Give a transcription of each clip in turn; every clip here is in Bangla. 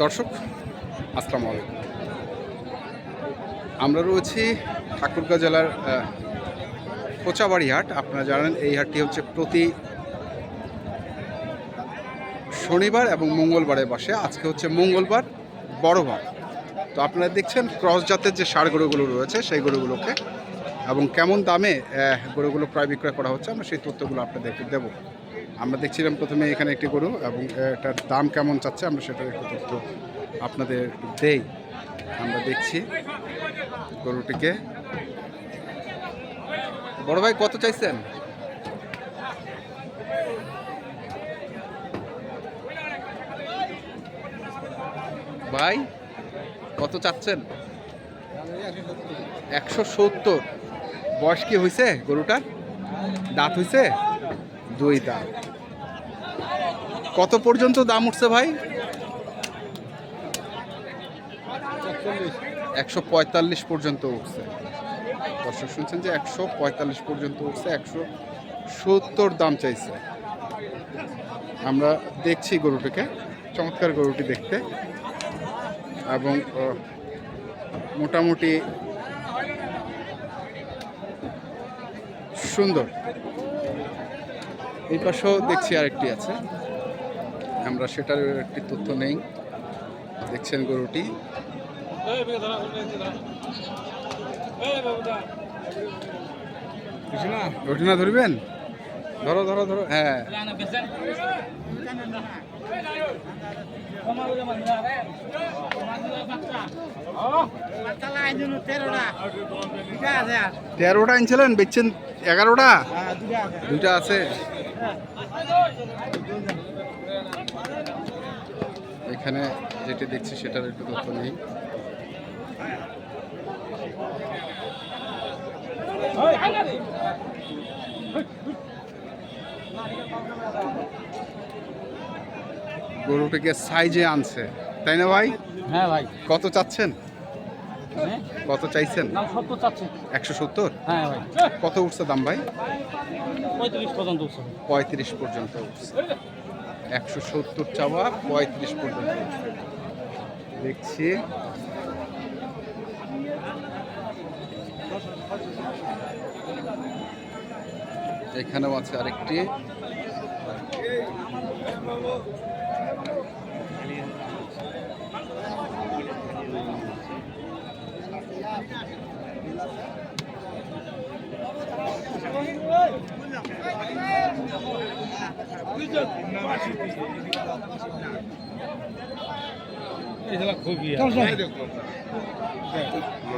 দর্শক, আসসালামু আলাইকুম। আমরা রয়েছি ঠাকুরগাঁ জেলার কোচাবাড়ি হাট। আপনারা জানেন এই হাটটি হচ্ছে প্রতি শনিবার এবং মঙ্গলবারে বসে আজকে হচ্ছে মঙ্গলবার বড়বার তো আপনারা দেখছেন ক্রস জাতের যে সার গরুগুলো রয়েছে, সেই গরুগুলোকে এবং কেমন দামে গরুগুলো ক্রয় বিক্রয় করা হচ্ছে, আমরা সেই তথ্যগুলো আপনাদেরকে দেবো। আমরা দেখছিলাম প্রথমে এখানে একটি গরু এবং এটার দাম কেমন চাচ্ছে, আমরা সেটার একটু তথ্য আপনাদের দেই। আমরা দেখছি গরুটিকে। বড় ভাই, কত চাইছেন? ভাই, কত চাচ্ছেন? একশো সত্তর। বয়স কি হয়েছে গরুটার? দাঁত হয়েছে দুই দাঁত কত পর্যন্ত দাম উঠছে ভাই? একশো পঁয়তাল্লিশ পর্যন্ত উঠছে। দর্শক শুনছেন যে একশো পঁয়তাল্লিশ পর্যন্ত উঠছে, একশো সত্তর দাম চাইছে। আমরা দেখছি গরুটিকে, চমৎকার গরুটি দেখতে। এবং মোটামুটি সুন্দর। এই পাশেও দেখছি আরেকটি আছে। আমরা সেটার একটি তথ্য নেই। দেখছেন গরুটি? ওঠে না ধরবেন? ধরো ধরো ধরো হ্যাঁ। তেরোটা আনছিলেন, বেচছেন এগারোটা? দুটা আছে। এখানে যেটি দেখছি সেটার একটু তথ্য নেই। গরুটিকে সাইজে আনছে তাই না ভাই? হ্যাঁ ভাই। কত চাচ্ছেন? কত চাইছেন? একশো সত্তর? হ্যাঁ কত উঠছে দাম ভাই? পঁয়ত্রিশ পর্যন্ত উঠছে। পঁয়ত্রিশ পর্যন্ত উঠছে। একশো সত্তর চাওয়া পঁয়ত্রিশ পর্যন্ত দেখছি। এখানেও আছে আরেকটি।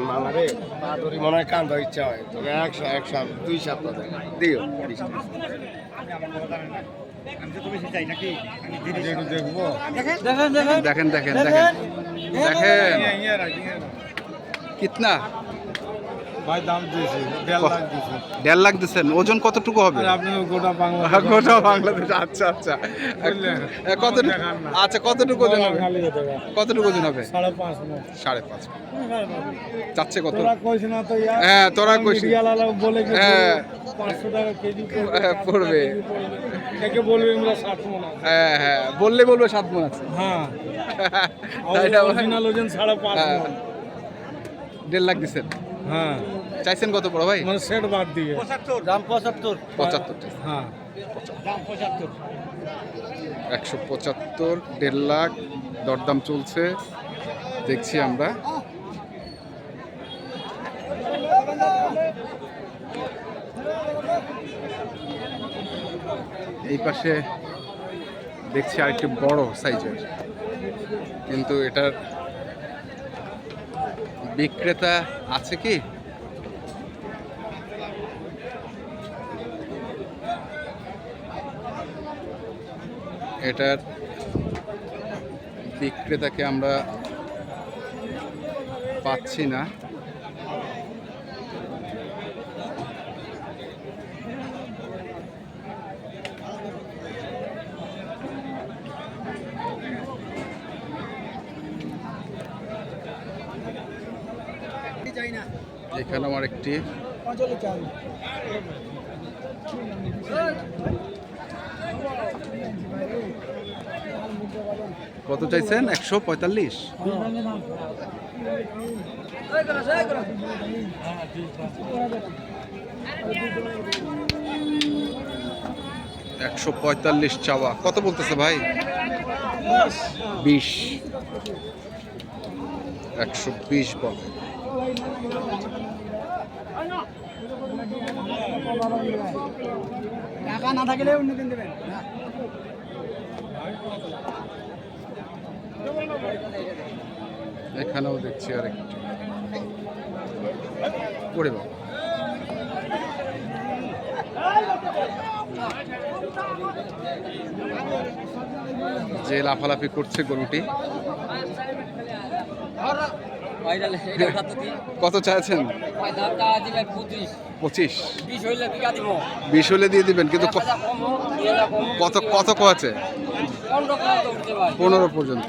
মামারে পা ধরি মনে হয় কান্দা ইচ্ছা হয়। তবে একশো একশো দুই সপ্তাহ দিও। দেখেন দেখেন। দেখেন দেখেন দেখেন। কিতনা? ভাই দাম দিয়েছে দেড় লাখ দিয়েছে। দেড় লাখ দিচ্ছেন ওজন কতটুকু হবে? আপনি গোটা বাংলা গোটা বাংলাদেশ আচ্ছা আচ্ছা। আচ্ছা কতটুকু ওজন হবে? কতটুকু ওজন হবে? সাড়ে পাঁচ সাড়ে পাঁচ চাচ্ছে কত? হ্যাঁ, তোরা কইস। বলে হ্যাঁ। পাঁচশো টাকা কেজি পড়বে হ্যাঁ, পড়বে। হ্যাঁ হ্যাঁ বললে বলব সাত মন আছে। হ্যাঁ। ওজন পাঁচ হ্যাঁ। দেড় লাখ দিচ্ছেন। হ্যাঁ। চাইছেন কত বড় ভাই? মানে সেট বাদ দিয়ে। দাম পঁচাত্তর। পঁচাত্তর। হ্যাঁ। দাম পঁচাত্তর। একশো পঁচাত্তর দেড় লাখ দরদাম চলছে। দেখছি আমরা। এই পাশে দেখছি আরেকটি বড় সাইজের। কিন্তু এটার বিক্রেতা আছে কি? এটার বিক্রেতাকে আমরা পাচ্ছি না। এখানে আমার একটি কত চাইছেন? একশো পঁয়তাল্লিশ। একশো পঁয়তাল্লিশ চাওয়া। কত বলতেছে ভাই? বিশ। একশো বিশ বল। টাকা না থাকলে অন্য দিন দেবেন। এখানেও দেখছি আর একটু যে লাফালাফি করছে গরুটি। কত চাইছেন? পঁচিশ। বিশ হলে দিয়ে দিবেন কিন্তু কত কত আছে। পনেরো পর্যন্ত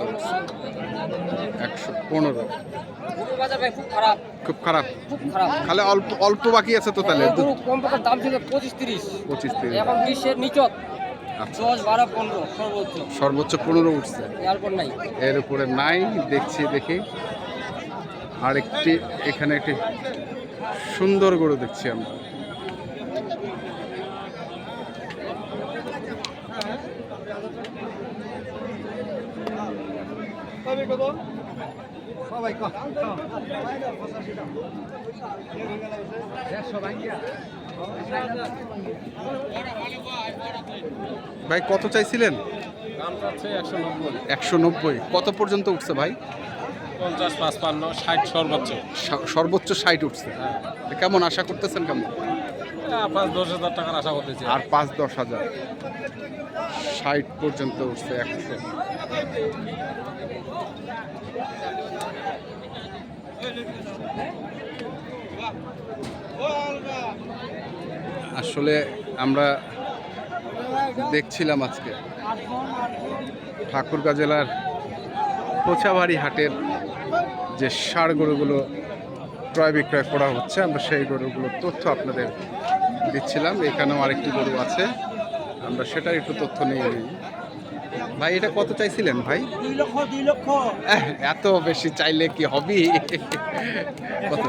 একশো পনেরো। খুব খারাপ। খুব খারাপ। খালি অল্প অল্প বাকি আছে তো তাহলে? দাম ছিল পঁচিশ তিরিশ। পঁচিশ তিরিশ। এখন বিশ্বের নিচত। আচ্ছা। সর্বোচ্চ। পনেরো উঠছে। এর উপরে নাই দেখছি দেখি। আর একটি এখানে একটি সুন্দর গরু দেখছি আমরা। ভাই কত চাইছিলেন? একশো নব্বই। একশো নব্বই। কত পর্যন্ত উঠছে ভাই? পঞ্চাশ পাঁচপান্ন ষাট সর্বোচ্চ। সর্বোচ্চ ষাট উঠছে। কেমন আশা করতেছেন কেমন? হ্যাঁ, পাঁচ দশ হাজার টাকার আশা করতেছি। আর পাঁচ দশ হাজার। ষাট পর্যন্ত উঠছে একশো। আসলে আমরা দেখছিলাম আজকে ঠাকুরগাঁ জেলার কোচাবাড়ি হাটের যে ষাড় গরুগুলো ক্রয় বিক্রয় করা হচ্ছে আমরা সেই গরুগুলোর তথ্য আপনাদের দিচ্ছিলাম। এখানেও আরেকটি গরু আছে। আমরা সেটার একটু তথ্য নিয়ে নিই। ভাই এটা কত চাইছিলেন ভাই? দুই লক্ষ দুই লক্ষ। এত বেশি চাইলে কি হবি? কত?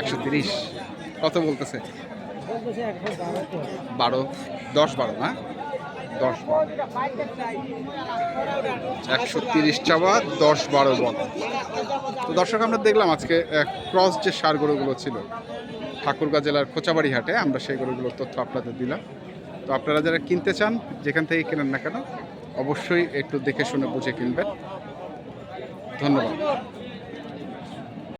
একশো তিরিশ কত বলতেছে? বারো। দশ বারো না? দশ বারো। একশো তিরিশ চাওয়া, দশ বারো বল। তো দর্শক, আমরা দেখলাম আজকে ক্রস যে সার গরুগুলো ছিল, ঠাকুরগাঁ জেলার খোঁচাবাড়ি হাটে আমরা সেই গরুগুলোর তথ্য আপনাদের দিলাম। তো আপনারা যারা কিনতে চান, যেখান থেকে কেনেন না কেন, অবশ্যই একটু দেখে শুনে বুঝে কিনবেন। ধন্যবাদ।